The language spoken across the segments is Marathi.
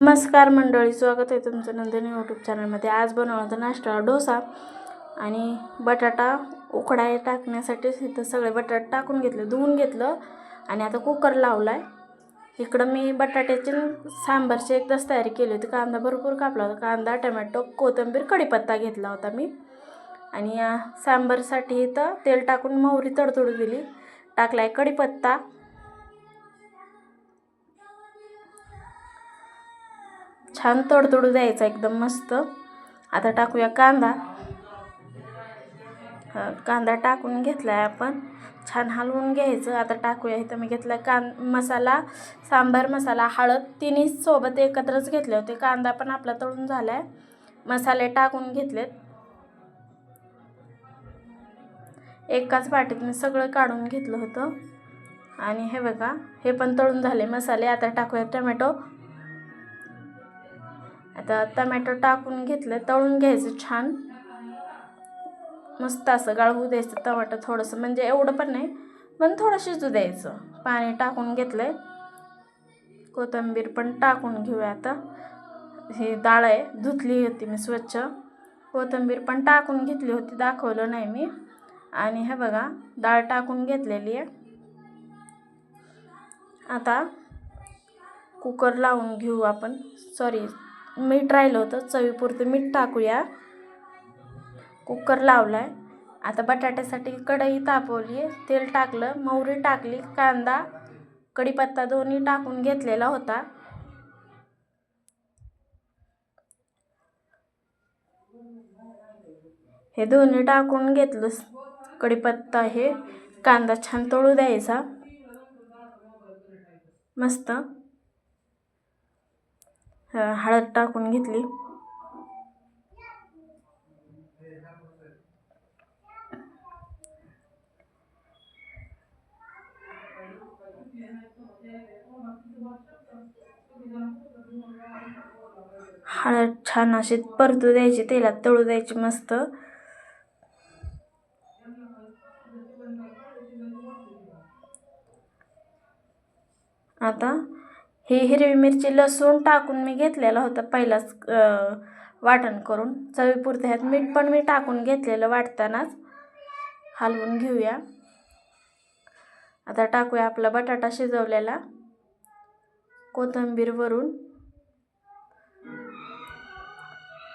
नमस्कार मंडळी स्वागत आहे तुमचं नंदिनी यूट्यूब चॅनलमध्ये आज बनवला होता नाश्ता डोसा आणि बटाटा उकडाय टाकण्यासाठी इथं सगळे बटाटे टाकून घेतले धुवून घेतलं आणि आता कुकर लावला आहे इकडं मी बटाट्याची सांबारची एकदाच तयारी केली होती. कांदा भरपूर कापला होता. कांदा टमॅटो कोथिंबीर कढीपत्ता घेतला होता मी. आणि या सांबारसाठी इथं तेल टाकून मोहरी तडतडू दिली. टाकला आहे कढीपत्ता छान तडतडू द्यायचा एकदम मस्त. आता टाकूया कांदा. कांदा टाकून घेतला आहे आपण. छान हलवून घ्यायचं. आता टाकूया. इथं मी घेतला कां मसाला सांबार मसाला हळद तिन्ही सोबत एकत्रच घेतले होते. कांदा पण आपला तळून झाला आहे मसाले टाकून घेतलेत. एकाच वाटीत मी सगळं काढून घेतलं होतं. आणि हे बघा हे पण तळून झाले मसाले. आता टाकूया टमॅटो. आता टमॅटो टाकून घेतलं तळून घ्यायचं छान. मस्त असं गाळवू द्यायचं टमाटर थोडंसं म्हणजे एवढं पण नाही पण थोडं शिजू द्यायचं. पाणी टाकून घेतलं आहे कोथिंबीर पण टाकून घेऊया आता. ही डाळ आहे धुतली होती मी स्वच्छ. कोथिंबीर पण टाकून घेतली होती दाखवलं नाही मी. आणि हे बघा डाळ टाकून घेतलेली आहे. आता कुकर लावून घेऊ आपण. सॉरी मीठ राहिलं होतं. चवीपुरतं मीठ टाकूया. कुकर लावला आहे आता बटाट्यासाठी कढई तापवली आहे तेल टाकलं. मोहरी टाकली. कांदा कढीपत्ता दोन्ही टाकून घेतलेला होता. हे दोन्ही टाकून घेतलं. कढीपत्ता हे. कांदा छान तळू द्यायचा. मस्त. हळद टाकून घेतली. हळद छान अशी परतू द्यायची तेलात तळू द्यायची मस्त. आता ही हिरवी मिरची लसूण टाकून मी घेतलेला होता पहिलाच वाटण करून. चवीपुरतं ह्यात मीठ पण मी टाकून घेतलेलं वाटतानाच. हलवून घेऊया. आता टाकूया आपला बटाटा शिजवलेला. कोथंबीर वरून.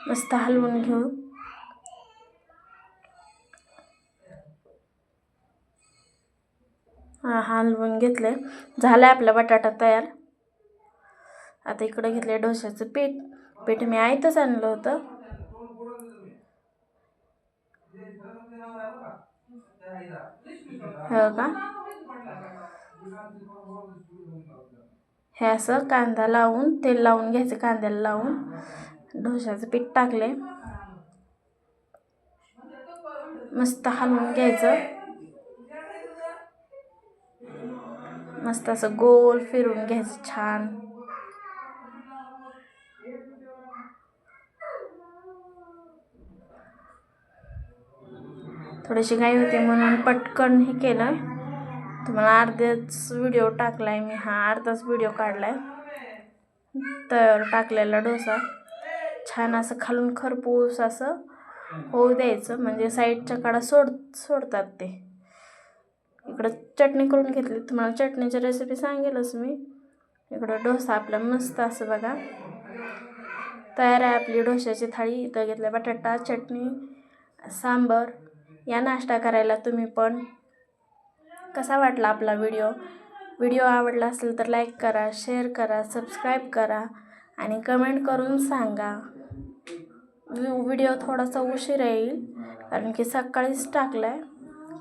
मस्त हलवून घेऊ. हां हलवून घेतलं झालं आहे आपला बटाटा तयार. आता इकडं घेतलं आहे डोश्याचं पीठ. पीठ मी आयतच आणलं होतं. हो का? हे असं कांदा लावून तेल लावून घ्यायचं कांद्याला लावून ढोशाचं पीठ टाकले मस्त हलवून घ्यायचं. मस्त असं गोल फिरून घ्यायचं छान. थोडीशी घाई होती म्हणून पटकन हे केलं तुम्हाला अर्ध्याच व्हिडिओ टाकला आहे मी. हा अर्धाच व्हिडिओ काढला आहे तर टाकलेला डोसा. छान असं खालून खरपूस असं होऊ द्यायचं. म्हणजे साईडच्या काडा सोड सोडतात ते. इकडं चटणी करून घेतली. तुम्हाला चटणीची रेसिपी सांगेलच मी. इकडं डोसा आपला मस्त असं बघा. तयार आहे आपली डोश्याची थाळी. इथं घेतल्या बटाटा चटणी सांबर. या नाश्ता करायला तुम्ही पण. कसा वाटला आपला व्हिडिओ? व्हिडिओ आवडला असेल तर लाईक करा शेअर करा सबस्क्राईब करा आणि कमेंट करून सांगा. व्हिडिओ थोडासा उशीर येईल कारण की सकाळीच टाकला आहे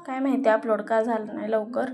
काय माहिती अपलोड का झालं नाही लवकर.